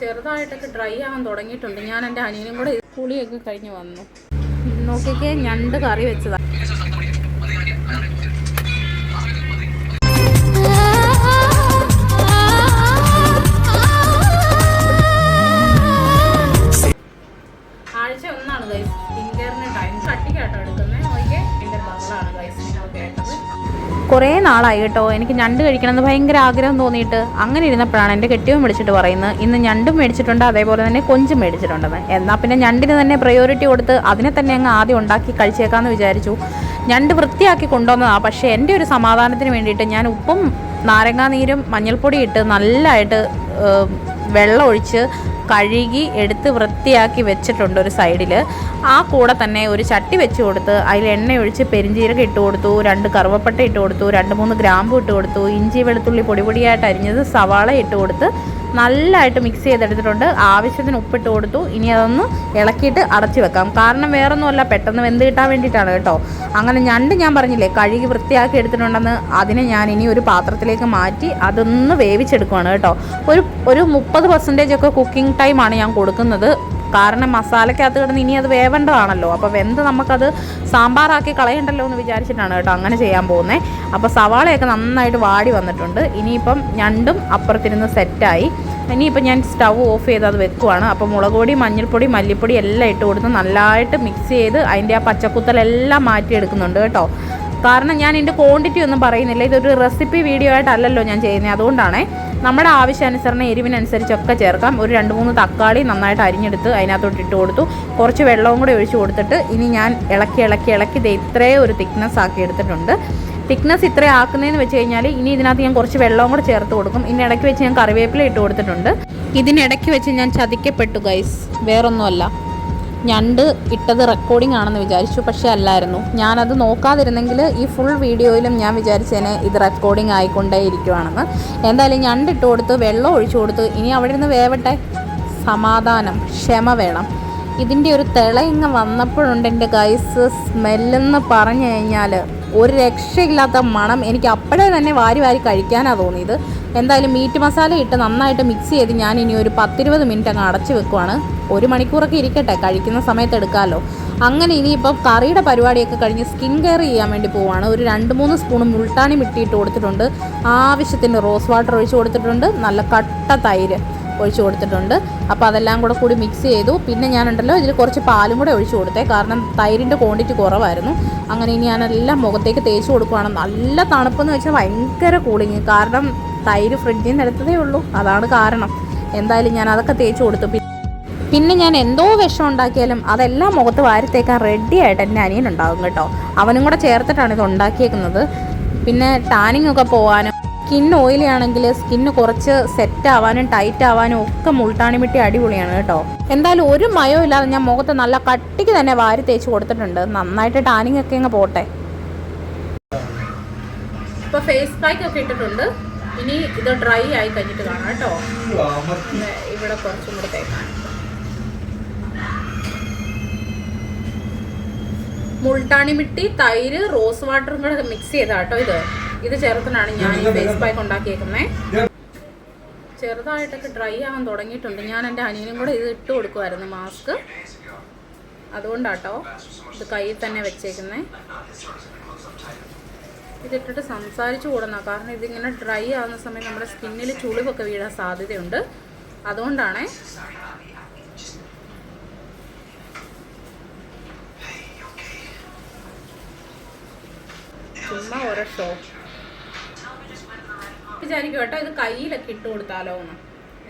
ചെറുതായിട്ടൊക്കെ ഡ്രൈ ആവാൻ തുടങ്ങിയിട്ടുണ്ട്. ഞാൻ എന്റെ അനിയനും കൂടെ പുളിയൊക്കെ കഴിഞ്ഞ് വന്നു. നോക്കിക്കേ ഞണ്ട് കറി വെച്ചതാ. കുറേ നാളായി കേട്ടോ. എനിക്ക് ഞണ്ട് കഴിക്കണമെന്ന് ഭയങ്കര ആഗ്രഹം തോന്നിയിട്ട് അങ്ങനെ ഇരുന്നപ്പോഴാണ് എന്റെ കെട്ടിയവൻ വിളിച്ചിട്ട് പറയുന്നത് ഇന്ന് ഞണ്ടും മേടിച്ചിട്ടുണ്ട് അതേപോലെ തന്നെ കൊഞ്ചും മേടിച്ചിട്ടുണ്ടെന്ന്. എന്നാൽ പിന്നെ ഞണ്ടിന് തന്നെ പ്രയോറിറ്റി കൊടുത്ത് അതിനെ തന്നെ അങ്ങ് ആദ്യം ഉണ്ടാക്കി കഴിച്ചേക്കാമെന്ന് വിചാരിച്ചു. ഞണ്ട് വൃത്തിയാക്കി കൊണ്ടുവന്നതാണ് പക്ഷേ എന്റെ ഒരു സമാധാനത്തിന് വേണ്ടിയിട്ട് ഞാൻ ഉപ്പും നാരങ്ങാനീരും മഞ്ഞൾപ്പൊടി ഇട്ട് നല്ലതായിട്ട് വെള്ളം ഒഴിച്ച് കഴുകി എടുത്ത് വൃത്തിയാക്കി വെച്ചിട്ടുണ്ട് ഒരു സൈഡിൽ ആ കൂടെ തന്നെ ഒരു ചട്ടി വെച്ച് കൊടുത്ത് അതിൽ എണ്ണ ഒഴിച്ച് പെരിഞ്ചീരകം ഇട്ട് കൊടുത്തു രണ്ട് കറുവപ്പട്ട ഇട്ട് കൊടുത്തു രണ്ട് മൂന്ന് ഗ്രാമ്പു ഇട്ട് കൊടുത്തു ഇഞ്ചി വെളുത്തുള്ളി പൊടി പൊടിയായിട്ട് അരിഞ്ഞത് സവാള ഇട്ട് കൊടുത്ത് നല്ലതായിട്ട് മിക്സ് ചെയ്തെടുത്തിട്ടുണ്ട്. ആവശ്യത്തിന് ഉപ്പിട്ട് കൊടുത്തു. ഇനി അതൊന്ന് ഇളക്കിയിട്ട് അടച്ചു വെക്കാം. കാരണം വേറൊന്നുമല്ല പെട്ടെന്ന് വെന്ത് കിട്ടാൻ വേണ്ടിയിട്ടാണ് കേട്ടോ. അങ്ങനെ ഞണ്ട് ഞാൻ പറഞ്ഞില്ലേ കഴുകി വൃത്തിയാക്കി എടുത്തിട്ടുണ്ടെന്ന് അതിനെ ഞാൻ ഇനി ഒരു പാത്രത്തിലേക്ക് മാറ്റി അതൊന്ന് വേവിച്ചെടുക്കുവാണ് കേട്ടോ. ഒരു ഒരു മുപ്പത് പെർസെന്റേജ് ഒക്കെ കുക്കിംഗ് ടൈമാണ് ഞാൻ കൊടുക്കുന്നത്. കാരണം മസാലക്കകത്ത് കിടന്ന് ഇനി അത് വേവേണ്ടതാണല്ലോ. അപ്പോൾ വെന്ത് നമുക്കത് സാമ്പാറാക്കി കളയണ്ടല്ലോ എന്ന് വിചാരിച്ചിട്ടാണ് കേട്ടോ അങ്ങനെ ചെയ്യാൻ പോകുന്നത് അപ്പോൾ സവാളയൊക്കെ നന്നായിട്ട് വാടി വന്നിട്ടുണ്ട്. ഇനിയിപ്പം ഞണ്ടും അപ്പുറത്തിരുന്ന് സെറ്റായി ഇനിയിപ്പോൾ ഞാൻ സ്റ്റൗ ഓഫ് ചെയ്ത് അത് വെക്കുവാണ്. അപ്പോൾ മുളക് പൊടി മഞ്ഞൾപ്പൊടി മല്ലിപ്പൊടി എല്ലാം ഇട്ട് കൊടുത്ത് നല്ലതായിട്ട് മിക്സ് ചെയ്ത് അതിന്റെ ആ പച്ചക്കുത്തലെല്ലാം മാറ്റിയെടുക്കുന്നുണ്ട് കേട്ടോ. കാരണം ഞാൻ ഇതിന്റെ ക്വാണ്ടിറ്റി ഒന്നും പറയുന്നില്ല. ഇതൊരു റെസിപ്പി വീഡിയോ ആയിട്ടല്ലല്ലോ ഞാൻ ചെയ്യുന്നത്. അതുകൊണ്ടാണേ നമ്മുടെ ആവശ്യാനുസരണം എരിവിനനുസരിച്ചൊക്കെ ചേർക്കാം. ഒരു രണ്ട് മൂന്ന് തക്കാളി നന്നായിട്ട് അരിഞ്ഞെടുത്ത് അതിനകത്തോട്ട് ഇട്ട് കൊടുത്തു. കുറച്ച് വെള്ളവും കൂടി ഒഴിച്ച് കൊടുത്തിട്ട് ഇനി ഞാൻ ഇളക്കി ഇളക്കി ഇളക്കി ഇത് ഇത്രയും ഒരു തിക്നെസ് ആക്കി എടുത്തിട്ടുണ്ട്. തിക്നെസ് ഇത്ര ആക്കുന്നതെന്ന് വെച്ച് കഴിഞ്ഞാൽ ഇനി ഇതിനകത്ത് ഞാൻ കുറച്ച് വെള്ളവും കൂടെ ചേർത്ത് കൊടുക്കും. ഇനി ഇടയ്ക്ക് വെച്ച് ഞാൻ കറിവേപ്പില ഇട്ട് കൊടുത്തിട്ടുണ്ട്. ഇതിനിടയ്ക്ക് വെച്ച് ഞാൻ ചതിക്കപ്പെട്ടു ഗൈസ് വേറൊന്നുമല്ല. ഞണ്ട് ഇട്ടത് റെക്കോർഡിംഗ് ആണെന്ന് വിചാരിച്ചു പക്ഷേ അല്ലായിരുന്നു. ഞാനത് നോക്കാതിരുന്നെങ്കിൽ ഈ ഫുൾ വീഡിയോയിലും ഞാൻ വിചാരിച്ചേനെ ഇത് റെക്കോർഡിംഗ് ആയിക്കൊണ്ടേ ഇരിക്കുവാണെന്ന്. എന്തായാലും ഞണ്ട് ഇട്ട് കൊടുത്ത് വെള്ളം ഒഴിച്ചു കൊടുത്ത് ഇനി അവിടെ നിന്ന് വേവട്ടെ. സമാധാനം ക്ഷമ വേണം. ഇതിന്റെ ഒരു തിള ഇങ്ങ് വന്നപ്പോഴുണ്ട് എന്റെ ഗൈസ് സ്മെല്ലെന്ന് പറഞ്ഞു കഴിഞ്ഞാൽ ഒരു രക്ഷയില്ലാത്ത മണം എനിക്ക് അപ്പോഴേ തന്നെ വാരി വാരി കഴിക്കാനാണ് തോന്നിയത്. എന്തായാലും മീറ്റ് മസാല ഇട്ട് നന്നായിട്ട് മിക്സ് ചെയ്ത് ഞാൻ ഇനി ഒരു പത്തിരുപത് മിനിറ്റ് അങ്ങ് അടച്ചു വെക്കുവാണ്. ഒരു മണിക്കൂറൊക്കെ ഇരിക്കട്ടെ കഴിക്കുന്ന സമയത്ത് എടുക്കാമല്ലോ അങ്ങനെ ഇനിയിപ്പം കറിയുടെ പരിപാടിയൊക്കെ കഴിഞ്ഞ് സ്കിൻ കെയർ ചെയ്യാൻ വേണ്ടി പോവാണ്. ഒരു രണ്ട് മൂന്ന് സ്പൂൺ മുൾട്ടാണി മിട്ടിയിട്ട് കൊടുത്തിട്ടുണ്ട്. ആവശ്യത്തിന് റോസ് വാട്ടർ ഒഴിച്ച് കൊടുത്തിട്ടുണ്ട്. നല്ല കട്ട തൈര്. ഒഴിച്ച് കൊടുത്തിട്ടുണ്ട്. അപ്പോൾ അതെല്ലാം കൂടെ കൂടി മിക്സ് ചെയ്തു. പിന്നെ ഞാനുണ്ടല്ലോ ഇതിൽ കുറച്ച് പാലും കൂടെ ഒഴിച്ചു കൊടുത്തെ. കാരണം തൈരിന്റെ ക്വാണ്ടിറ്റി കുറവായിരുന്നു. അങ്ങനെ ഇനി ഞാനെല്ലാം മുഖത്തേക്ക് തേച്ച് കൊടുക്കുവാണ്. നല്ല തണുപ്പെന്ന് വെച്ചാൽ ഭയങ്കര കൂളിങ് കാരണം തൈര് ഫ്രിഡ്ജിൽ നിന്ന് എടുത്തതേ ഉള്ളൂ. അതാണ് കാരണം. എന്തായാലും ഞാൻ അതൊക്കെ തേച്ച് കൊടുത്തു. പിന്നെ ഞാൻ എന്തോ വിഷം ഉണ്ടാക്കിയാലും അതെല്ലാം മുഖത്ത് വാരിത്തേക്കാൻ റെഡി ആയിട്ട് എന്റെ അനിയൻ ഉണ്ടാകും കേട്ടോ. അവനും കൂടെ ചേർത്തിട്ടാണ് ഇത് ഉണ്ടാക്കിയേക്കുന്നത്. പിന്നെ ടാനിങ് ഒക്കെ പോകാനും സ്കിൻ ഓയിലി ആണെങ്കിൽ സ്കിന്ന് കുറച്ച് സെറ്റ് ആവാനും ടൈറ്റ് ആവാനും ഒക്കെ മുൾട്ടാണി മിട്ടി അടിപൊളിയാണ് കേട്ടോ. എന്തായാലും ഒരു മയോ ഇല്ലാതെ ഞാൻ മുഖത്ത് നല്ല കട്ടിക്ക് തന്നെ വാരി തേച്ച് കൊടുത്തിട്ടുണ്ട്. നന്നായിട്ട് ടാനിങ് ഒക്കെ അങ്ങ് പോട്ടെ. ഇപ്പൊ ഫേസ് പാക്ക് ഒക്കെ ഇട്ടിട്ടുണ്ട്. ഇനി ഇത് ഡ്രൈ ആയി കഴിഞ്ഞിട്ട് കാണാം കേട്ടോ. ഇവിടെ കുറച്ചും കൂടെ തേക്കാൻ മുൾട്ടാണി മിട്ടി തൈര് റോസ് വാട്ടറും കൂടെ മിക്സ് ചെയ്താട്ടോ ഇത്. ഇത് ചേർത്തിട്ടാണ് ഞാൻ ഈ ഫേസ് പാക്ക് ഉണ്ടാക്കിയേക്കുന്നത് ചെറുതായിട്ടൊക്കെ ഡ്രൈ ആവാൻ തുടങ്ങിയിട്ടുണ്ട്. ഞാൻ എന്റെ അനിയനും കൂടെ ഇത് ഇട്ട് കൊടുക്കുമായിരുന്നു മാസ്ക് അതുകൊണ്ടാട്ടോ ഇത് കയ്യിൽ തന്നെ വെച്ചേക്കുന്നത് ഇതിട്ടിട്ട് സംസാരിച്ചു കൂടുന്ന കാരണം ഇതിങ്ങനെ ഡ്രൈ ആവുന്ന സമയം നമ്മുടെ സ്കിന്നിൽ ചുളിവൊക്കെ വീഴാൻ സാധ്യതയുണ്ട്. അതുകൊണ്ടാണേ ചുമ്മാ ഓരോ ഷോ വിചാരിക്കും കേട്ടോ ഇത് കയ്യിലൊക്കെ ഇട്ട് കൊടുത്താലോ എന്ന്.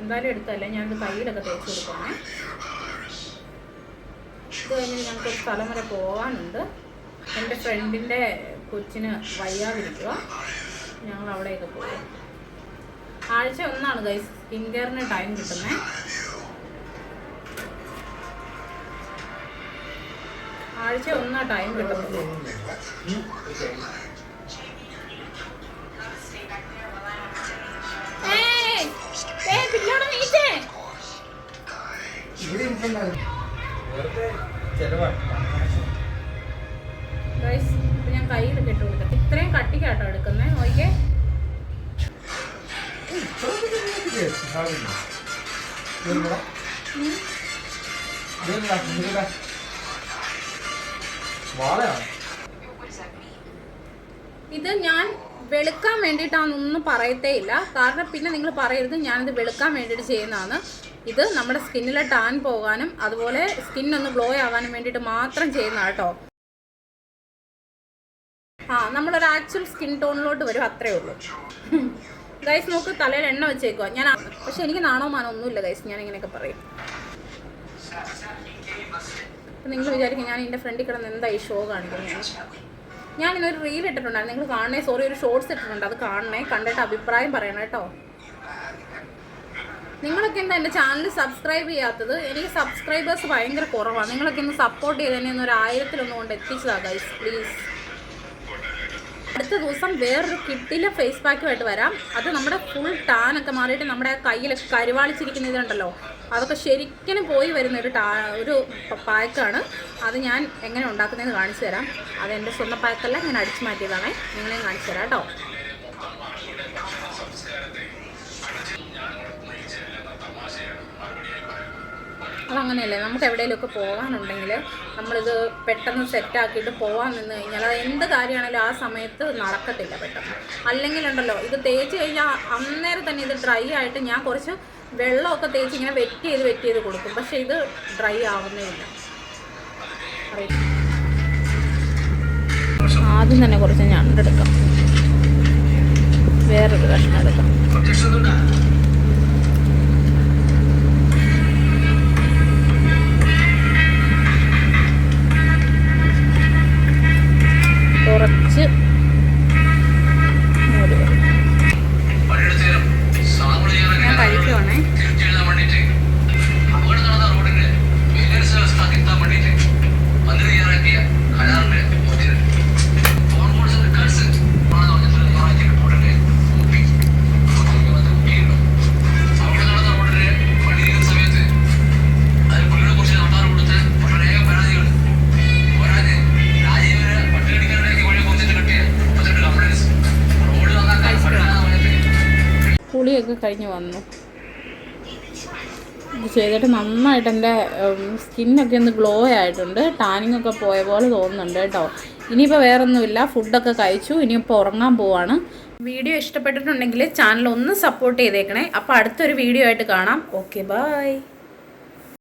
എന്തായാലും എടുത്തല്ല ഞാനിത് കയ്യിലൊക്കെ തേച്ച് കൊടുക്കണേ ഇത് കഴിഞ്ഞ് ഞങ്ങൾക്ക് ഒരു സ്ഥലം വരെ പോകാനുണ്ട് എന്റെ ഫ്രണ്ടിന്റെ കൊച്ചിന് വയ്യാതിരിക്കുക. ഞങ്ങൾ അവിടെയൊക്കെ പോകും ആഴ്ച ഒന്നാണ് ഗൈസ് സ്കിൻ കെയറിന് ടൈം കിട്ടുന്നത് ആഴ്ച ഒന്നാ ടൈം കിട്ടുന്നത്. ഞാൻ കയ്യിലൊക്കെ ഇട്ട് കൊടുക്കാം ഇത്രയും കട്ടിക്കാട്ടോ എടുക്കുന്നേ നോക്കിയേ ഇത് ഞാൻ വെളുക്കാൻ വേണ്ടിയിട്ടാണെന്നൊന്നും പറയത്തേ ഇല്ല കാരണം പിന്നെ നിങ്ങൾ പറയരുത് ഞാനിത് വെളുക്കാൻ വേണ്ടിയിട്ട് ചെയ്യുന്നതാണ്. ഇത് നമ്മുടെ സ്കിന്നിലെ ടാൻ പോകാനും അതുപോലെ സ്കിൻ ഒന്ന് ഗ്ലോ ആകാനും വേണ്ടിയിട്ട് മാത്രം ചെയ്യുന്ന കേട്ടോ. ആ നമ്മളൊരു ആക്ച്വൽ സ്കിൻ ടോണിലോട്ട് വരും അത്രേ ഉള്ളൂ. ഗൈസ് നോക്ക് തലയിൽ എണ്ണ വെച്ചേക്കുക ഞാൻ പക്ഷെ എനിക്ക് നാണോ മാനോ ഒന്നുമില്ല ഗൈസ്. ഞാൻ ഇങ്ങനെയൊക്കെ പറയും. നിങ്ങൾ വിചാരിക്കും ഞാൻ എന്റെ ഫ്രണ്ടിൽ കിടന്ന് എന്താ ഈ ഷോ കാണിക്കുന്നത്? ഞാൻ ഇന്നൊരു റീൽ ഇട്ടിട്ടുണ്ടായിരുന്നു. നിങ്ങൾ കാണണേ സോറി ഒരു ഷോർട്സ് ഇട്ടിട്ടുണ്ട്. അത് കാണണേ കണ്ടിട്ട് അഭിപ്രായം പറയണം കേട്ടോ. നിങ്ങളൊക്കെ എന്താ എന്റെ ചാനൽ സബ്സ്ക്രൈബ് ചെയ്യാത്തത്? എനിക്ക് സബ്സ്ക്രൈബേഴ്സ് ഭയങ്കര കുറവാണ്. നിങ്ങളൊക്കെ ഒന്ന് സപ്പോർട്ട് ചെയ്ത് ഒന്ന് ഒരു ആയിരത്തിലൊന്നും കൊണ്ട് എത്തിച്ചതാ ഗൈസ് പ്ലീസ് അടുത്ത ദിവസം വേറൊരു കിട്ടിലെ ഫേസ് പാക്കുമായിട്ട് വരാം. അത് നമ്മുടെ ഫുൾ ടാനൊക്കെ മാറിയിട്ട് നമ്മുടെ കയ്യിലൊക്കെ കരുവാളിച്ചിരിക്കുന്ന ഇതുണ്ടല്ലോ. അതൊക്കെ ശരിക്കും പോയി വരുന്ന ഒരു ടാ ഒരു പായ്ക്കാണ് അത് ഞാൻ എങ്ങനെ ഉണ്ടാക്കുന്നതെന്ന് കാണിച്ചു തരാം. അത് എന്റെ സ്വന്തം പാക്കല്ല ഞാൻ അടിച്ചു മാറ്റിയതാണേ. നിങ്ങളെയും കാണിച്ചു തരാം കേട്ടോ. അതങ്ങനെയല്ലേ? നമുക്ക് എവിടെയെങ്കിലുമൊക്കെ പോകാനുണ്ടെങ്കിൽ നമ്മളിത് പെട്ടെന്ന് സെറ്റാക്കിയിട്ട് പോകാൻ നിന്ന് കഴിഞ്ഞാൽ അത് എന്ത് കാര്യമാണെങ്കിലും ആ സമയത്ത് നടക്കത്തില്ല പെട്ടെന്ന്. അല്ലെങ്കിൽ ഉണ്ടല്ലോ ഇത് തേച്ച് കഴിഞ്ഞാൽ അന്നേരം തന്നെ ഇത് ഡ്രൈ ആയിട്ട് ഞാൻ കുറച്ച് വെള്ളമൊക്കെ തേച്ച് ഇങ്ങനെ വെറ്റ് ചെയ്ത് വെറ്റ് ചെയ്ത് കൊടുക്കും. പക്ഷേ ഇത് ഡ്രൈ ആവുന്നേ ഇല്ല. ആദ്യം തന്നെ കുറച്ച് ഞണ്ടെടുക്കാം വേറൊരു കഷ്ണം എടുക്കാം. കഴിഞ്ഞ് വന്നു. ഇത് ചെയ്തിട്ട് നന്നായിട്ട് എന്റെ സ്കിന്നൊക്കെ ഒന്ന് ഗ്ലോ ആയിട്ടുണ്ട്. ടാനിങ് ഒക്കെ പോയ പോലെ തോന്നുന്നുണ്ട് കേട്ടോ. ഇനിയിപ്പോൾ വേറൊന്നുമില്ല. ഫുഡൊക്കെ കഴിച്ചു. ഇനിയിപ്പോൾ ഉറങ്ങാൻ പോവാണ്. വീഡിയോ ഇഷ്ടപ്പെട്ടിട്ടുണ്ടെങ്കിൽ ചാനൽ ഒന്ന് സപ്പോർട്ട് ചെയ്തേക്കണേ. അപ്പോൾ അടുത്തൊരു വീഡിയോ ആയിട്ട് കാണാം. Okay bye